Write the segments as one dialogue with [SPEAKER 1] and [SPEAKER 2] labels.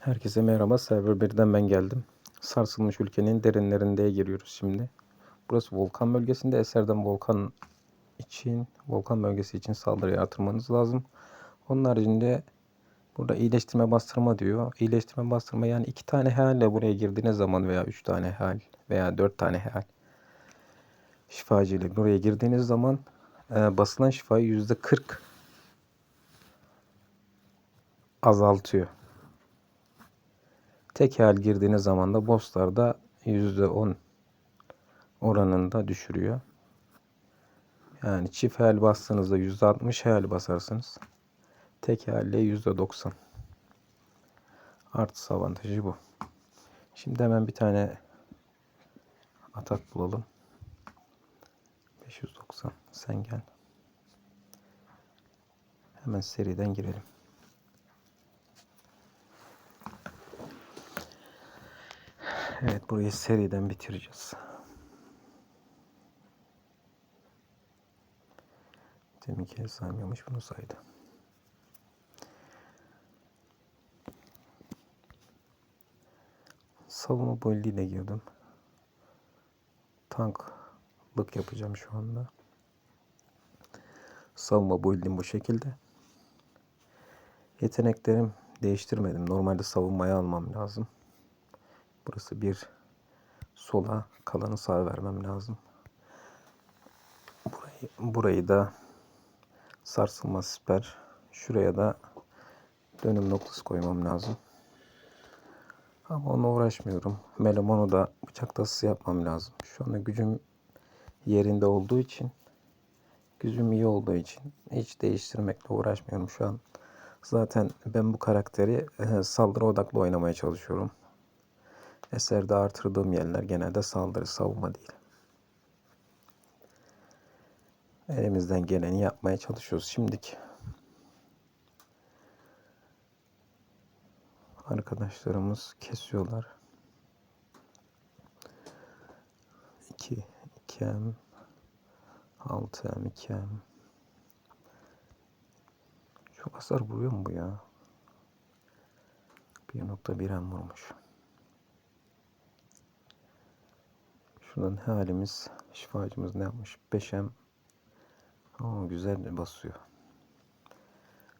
[SPEAKER 1] Herkese merhaba. Server 1'den ben geldim. Sarsılmış ülkenin derinlerinde giriyoruz şimdi. Burası volkan bölgesinde. Eserden volkan için, volkan bölgesi için saldırıya atılmanız lazım. Onun haricinde burada iyileştirme bastırma diyor. İyileştirme bastırma yani iki tane healle buraya girdiğiniz zaman veya üç tane heal veya dört tane heal şifacı ile buraya girdiğiniz zaman e, basılan şifayı yüzde kırk azaltıyor. Tek hal girdiğiniz zaman da bosslarda %10 oranında düşürüyor. Yani çift hal bastığınızda %60 hal basarsınız. Tek halle %90. Artısı avantajı bu. Şimdi hemen bir tane atak bulalım. 590 sen gel. Hemen seriden girelim. Evet burayı seriden bitireceğiz. Deminki el saymıyormuş bunu saydı. Savunma bolliyle girdim. Tanklık yapacağım şu anda. Savunma bollim bu şekilde. Yeteneklerim değiştirmedim. Normalde savunmayı almam lazım. Burası bir sola kalanı sağa vermem lazım. Burayı, burayı da sarsılma siper. Şuraya da dönüm noktası koymam lazım. Ama onunla uğraşmıyorum. Melomon'u da bıçak tasısı yapmam lazım. Şu anda gücüm yerinde olduğu için gücüm iyi olduğu için hiç değiştirmekle uğraşmıyorum şu an. Zaten ben bu karakteri e, saldırı odaklı oynamaya çalışıyorum. Eserde artırdığım yerler genelde saldırı, savunma değil. Elimizden geleni yapmaya çalışıyoruz şimdiki. Arkadaşlarımız kesiyorlar. 2 2M 6M 2M Çok hasar vuruyor mu bu ya? 1.1M vurmuş. Şuradan halimiz, şifacımız ne yapmış? 5M. Oo, güzel basıyor.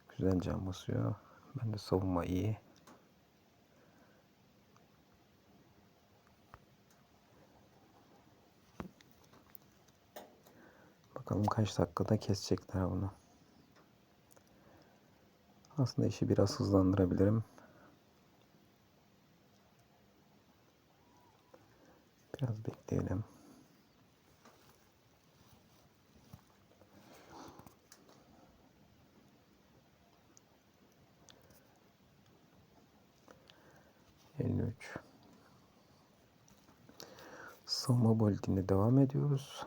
[SPEAKER 1] Güzel can basıyor. Ben de savunma iyi. Bakalım kaç dakikada kesecekler bunu. Aslında işi biraz hızlandırabilirim. Biraz bekleyelim. Üç. Savunma bulletine devam ediyoruz.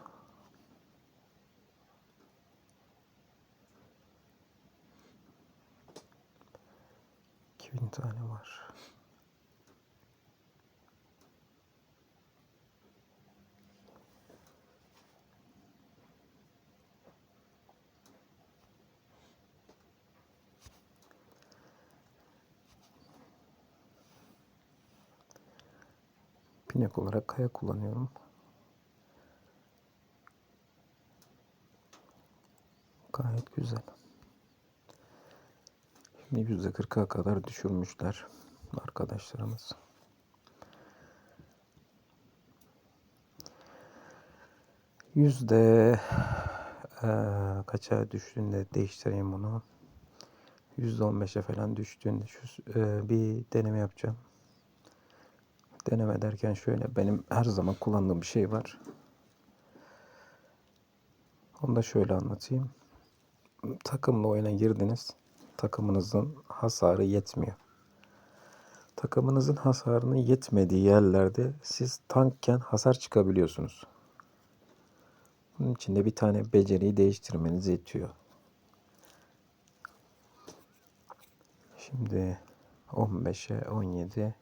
[SPEAKER 1] Bin tane var. Pinek olarak kaya kullanıyorum. Gayet güzel. Şimdi %40'a kadar düşürmüşler arkadaşlarımız. Yüzde e, kaça düştüğünde değiştireyim bunu. Yüzde on beşe falan düştüğünde şu, e, bir deneme yapacağım. Deneme derken şöyle benim her zaman kullandığım bir şey var. Onu da şöyle anlatayım. Takımla oyuna girdiniz. Takımınızın hasarı yetmiyor. Takımınızın hasarının yetmediği yerlerde siz tankken hasar çıkabiliyorsunuz. Bunun için de bir tane beceriyi değiştirmeniz yetiyor. Şimdi 15'e 17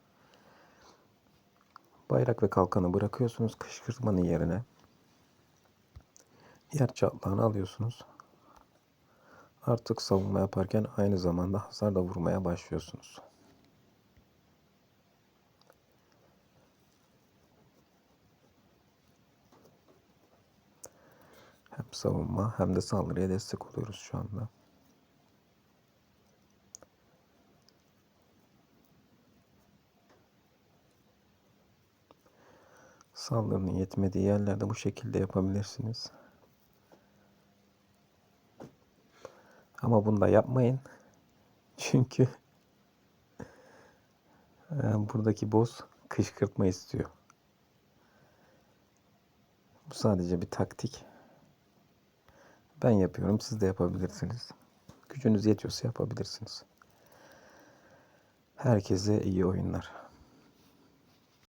[SPEAKER 1] Bayrak ve kalkanı bırakıyorsunuz kışkırtmanın yerine. Yer çatlağını alıyorsunuz. Artık savunma yaparken aynı zamanda hasar da vurmaya başlıyorsunuz. Hem savunma hem de saldırıya destek oluyoruz şu anda. Saldırının yetmediği yerlerde bu şekilde yapabilirsiniz. Ama bunu da yapmayın. Çünkü e, buradaki boss kışkırtma istiyor. Bu sadece bir taktik. Ben yapıyorum, siz de yapabilirsiniz. Gücünüz yetiyorsa yapabilirsiniz. Herkese iyi oyunlar.